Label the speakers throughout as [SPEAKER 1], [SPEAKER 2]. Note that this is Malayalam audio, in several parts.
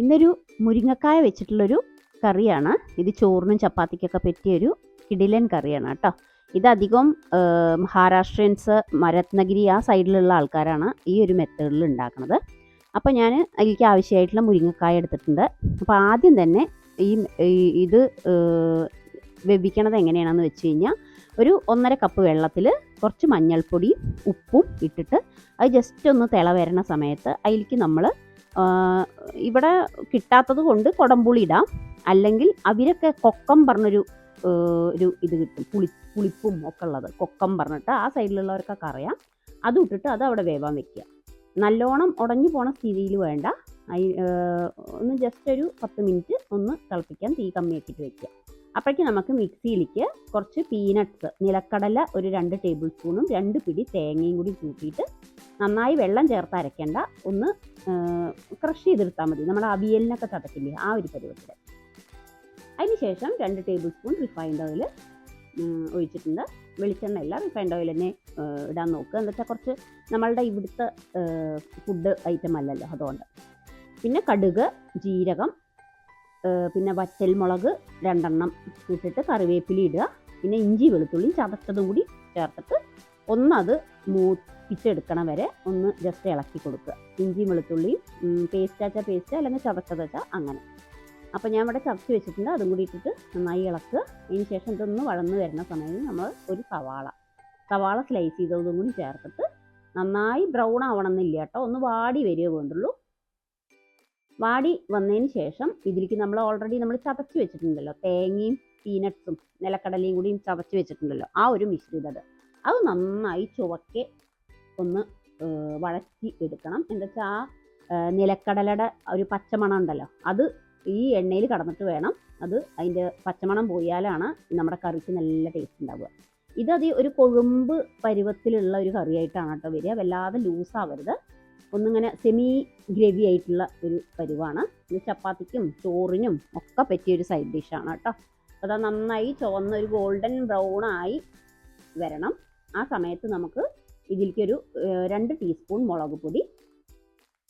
[SPEAKER 1] ഇന്നൊരു മുരിങ്ങക്കായ വെച്ചിട്ടുള്ളൊരു കറിയാണ്. ഇത് ചോറിനും ചപ്പാത്തിക്കൊക്കെ പറ്റിയൊരു കിടിലൻ കറിയാണ് കേട്ടോ. ഇതധികം മഹാരാഷ്ട്രയൻസ് മരത്നഗിരി ആ സൈഡിലുള്ള ആൾക്കാരാണ് ഈ ഒരു മെത്തേഡിൽ ഉണ്ടാക്കുന്നത് അപ്പോൾ ഞാൻ അതിലേക്ക് ആവശ്യമായിട്ടുള്ള മുരിങ്ങക്കായ എടുത്തിട്ടുണ്ട്. അപ്പോൾ ആദ്യം തന്നെ ഈ ഇത് വേവിക്കണത് എങ്ങനെയാണെന്ന് വെച്ച് കഴിഞ്ഞാൽ ഒരു ഒന്നര കപ്പ് വെള്ളത്തിൽ കുറച്ച് മഞ്ഞൾപ്പൊടിയും ഉപ്പും ഇട്ടിട്ട് അത് ജസ്റ്റ് ഒന്ന് തിള വരണ സമയത്ത് അതിലേക്ക് നമ്മൾ ഇവിടെ കിട്ടാത്തത് കൊണ്ട് കൊടംപുളി ഇടാം. അല്ലെങ്കിൽ അവരൊക്കെ കൊക്കം പറഞ്ഞൊരു ഒരു ഇത് കിട്ടും. പുളി പുളിപ്പും ഒക്കെ ഉള്ളത്. കൊക്കം പറഞ്ഞിട്ട് ആ സൈഡിലുള്ളവർക്കൊക്കെ അറിയാം. അത് ഇട്ടിട്ട് അത് അവിടെ വേവാൻ വെക്കുക. നല്ലോണം ഉടഞ്ഞു പോണ സ്ഥിതിയിൽ വേണ്ട. ഒന്ന് ജസ്റ്റ് ഒരു പത്ത് മിനിറ്റ് ഒന്ന് തിളപ്പിക്കാൻ തീ കമ്മിയാക്കിയിട്ട് വെക്കുക. അപ്പോഴേക്ക് നമുക്ക് മിക്സിയിലേക്ക് കുറച്ച് പീനട്ട്സ് നിലക്കടല ഒരു രണ്ട് ടേബിൾ സ്പൂണും രണ്ട് പിടി തേങ്ങയും കൂടി കൂട്ടിയിട്ട് നന്നായി വെള്ളം ചേർത്ത് അരയ്ക്കേണ്ട. ഒന്ന് ക്രഷ് ചെയ്തെടുത്താൽ മതി. നമ്മൾ അവിയലിനൊക്കെ ചതക്കില്ലേ ആ ഒരു പരുവത്തിൽ അതിനുശേഷം രണ്ട് ടേബിൾ സ്പൂൺ റിഫൈൻഡ് ഓയിൽ ഒഴിച്ചിട്ടുണ്ട്. വെളിച്ചെണ്ണ അല്ല റിഫൈൻഡ് ഓയിൽ തന്നെ ഇടാൻ നോക്കുക. എന്ന് വെച്ചാൽ കുറച്ച് നമ്മളുടെ ഇവിടുത്തെ ഫുഡ് ഐറ്റം അല്ലല്ലോ അതുകൊണ്ട്. പിന്നെ കടുക് ജീരകം പിന്നെ വറ്റൽമുളക് രണ്ടെണ്ണം ഇട്ടിട്ട് കറിവേപ്പില ഇടുക. പിന്നെ ഇഞ്ചി വെളുത്തുള്ളിയും ചതച്ചതും കൂടി ചേർത്തിട്ട് ഒന്നത് മൂപ്പിച്ചെടുക്കണം വരെ ഒന്ന് ജസ്റ്റ് ഇളക്കി കൊടുക്കുക. ഇഞ്ചി വെളുത്തുള്ളിയും പേസ്റ്റ് ആച്ചാൽ പേസ്റ്റ് അല്ലെങ്കിൽ ചവച്ചതച്ച അങ്ങനെ. അപ്പോൾ ഞാൻ ഇവിടെ ചതച്ച് വെച്ചിട്ടുണ്ട്. അതും കൂടി ഇട്ടിട്ട് നന്നായി ഇളക്കുക. അതിന് ശേഷം ഇതൊന്ന് വളർന്നു വരുന്ന സമയത്ത് നമ്മൾ ഒരു സവാള സവാള സ്ലൈസ് ചെയ്തതും കൂടി ചേർത്തിട്ട് നന്നായി ബ്രൗൺ ആവണമെന്നില്ല കേട്ടോ. ഒന്ന് വാടി വരിക വേണ്ടുള്ളൂ. വാടി വന്നതിന് ശേഷം ഇതിലേക്ക് നമ്മൾ ഓൾറെഡി നമ്മൾ ചതച്ച് വെച്ചിട്ടുണ്ടല്ലോ. തേങ്ങയും പീനട്ട്സും നിലക്കടലയും കൂടിയും ചതച്ച് വെച്ചിട്ടുണ്ടല്ലോ. ആ ഒരു മിശ്രിതത് അത് നന്നായി ചുവക്കെ ഒന്ന് വഴറ്റി എടുക്കണം. എന്താ ആ നിലക്കടലയുടെ ഒരു പച്ചമണം ഉണ്ടല്ലോ അത് ഈ എണ്ണയിൽ കടന്നിട്ട് വേണം. അത് അതിന്റെ പച്ചമണം പോയാലാണ് നമ്മുടെ കറിക്ക് നല്ല ടേസ്റ്റ് ഉണ്ടാവുക. ഇതത് ഒരു കൊഴുമ്പ് പരുവത്തിലുള്ള ഒരു കറിയായിട്ടാണ് കേട്ടോ വരിക. വല്ലാതെ ലൂസാവരുത് ഒന്നിങ്ങനെ സെമി ഗ്രേവി ആയിട്ടുള്ള ഒരു പരുവാണ്. ഇത് ചപ്പാത്തിക്കും ചോറിനും ഒക്കെ പറ്റിയ ഒരു സൈഡ് ഡിഷാണ് കേട്ടോ. അത് നന്നായി ചുവന്ന ഒരു ഗോൾഡൻ ബ്രൗൺ ആയി വരണം. ആ സമയത്ത് നമുക്ക് ഇതിലേക്കൊരു രണ്ട് ടീസ്പൂൺ മുളക് പൊടി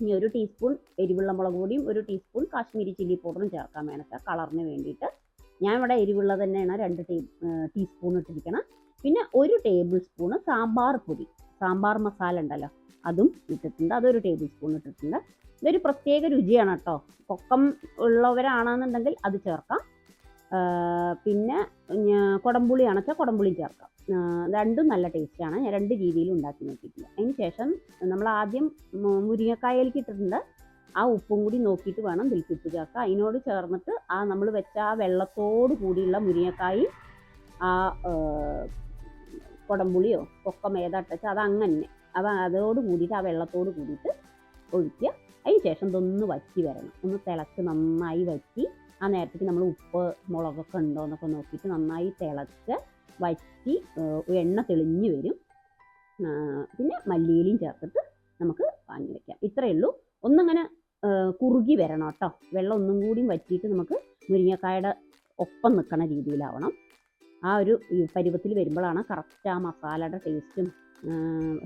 [SPEAKER 1] ഇനി ഒരു ടീസ്പൂൺ എരിവുള്ള മുളക് പൊടിയും ഒരു ടീസ്പൂൺ കാശ്മീരി ചില്ലി പൗഡറും ചേർക്കാൻ വേണമെങ്കിൽ കളറിന് വേണ്ടിയിട്ട്. ഞാൻ ഇവിടെ എരിവുള്ള തന്നെയാണ് രണ്ട് ടീ ടീസ്പൂൺ ഇട്ടിരിക്കണം. പിന്നെ ഒരു ടേബിൾ സ്പൂൺ സാമ്പാർ പൊടി. സാമ്പാർ മസാല ഉണ്ടല്ലോ അതും ഇട്ടിട്ടുണ്ട്. അതൊരു ടേബിൾ സ്പൂൺ ഇട്ടിട്ടുണ്ട്. ഇതൊരു പ്രത്യേക രുചിയാണ് കേട്ടോ. പൊക്കം ഉള്ളവരാണെന്നുണ്ടെങ്കിൽ അത് ചേർക്കാം. പിന്നെ കുടംപുളി അണച്ച കുടംപുളിയും ചേർക്കാം. രണ്ടും നല്ല ടേസ്റ്റാണ് ഞാൻ രണ്ട് രീതിയിൽ ഉണ്ടാക്കി നോക്കിയിട്ടില്ല. അതിന് ശേഷം നമ്മൾ ആദ്യം മുരിങ്ങക്കായയിലേക്ക് ഇട്ടിട്ടുണ്ട്. ആ ഉപ്പും കൂടി നോക്കിയിട്ട് വേണം ദിൽപ്പിപ്പ് ചേർക്കുക അതിനോട് ചേർന്നിട്ട് ആ നമ്മൾ വെച്ച ആ വെള്ളത്തോട് കൂടിയുള്ള മുരിങ്ങക്കായി ആ ആ, കുടംപുളിയോ പൊക്കം ഏതാട്ടച്ച അത് അങ്ങനെ. അത് അതോട് കൂടിയിട്ട് ആ വെള്ളത്തോട് കൂടിയിട്ട് ഒഴിക്കുക. അതിന് ശേഷം ഇതൊന്ന് വറ്റി വരണം. ഒന്ന് തിളച്ച് നന്നായി വറ്റി ആ നേരത്തേക്ക് നമ്മൾ ഉപ്പ് മുളകൊക്കെ ഉണ്ടോ എന്നൊക്കെ നോക്കിയിട്ട് നന്നായി തിളച്ച് വറ്റി എണ്ണ തെളിഞ്ഞു വരും. പിന്നെ മല്ലിയിലയും ചേർത്തിട്ട് നമുക്ക് വാങ്ങി വയ്ക്കാം ഇത്രയേ ഉള്ളൂ. ഒന്നങ്ങനെ കുറുകി വരണം കേട്ടോ. വെള്ളം ഒന്നും കൂടിയും വറ്റിയിട്ട് നമുക്ക് മുരിങ്ങക്കായുടെ ഒപ്പം നിൽക്കണ രീതിയിലാവണം. ആ ഒരു പരുവത്തിൽ വരുമ്പോഴാണ് കറക്റ്റ് ആ മസാലയുടെ ടേസ്റ്റും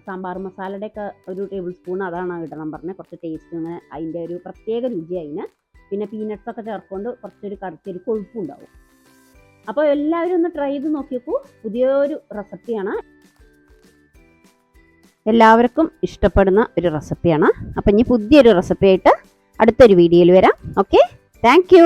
[SPEAKER 1] സാമ്പാർ മസാലയുടെ ഒക്കെ ഒരു ടേബിൾ സ്പൂൺ അതാണ് ഇടണം പറഞ്ഞത് കുറച്ച് ടേസ്റ്റ് അതിന്റെ ഒരു പ്രത്യേക രുചി അതിന് പിന്നെ പീനട്ട്സ് ഒക്കെ ചേർക്കൊണ്ട് കുറച്ചൊരു കറിച്ചൊരു കൊഴുപ്പുണ്ടാവും അപ്പോൾ എല്ലാവരും ഒന്ന് ട്രൈ ചെയ്ത് നോക്കിയപ്പോൾ പുതിയൊരു റെസിപ്പിയാണ് എല്ലാവർക്കും ഇഷ്ടപ്പെടുന്ന ഒരു റെസിപ്പിയാണ് അപ്പം ഇനി പുതിയൊരു റെസിപ്പി ആയിട്ട് അടുത്തൊരു വീഡിയോയിൽ വരാം. Okay thank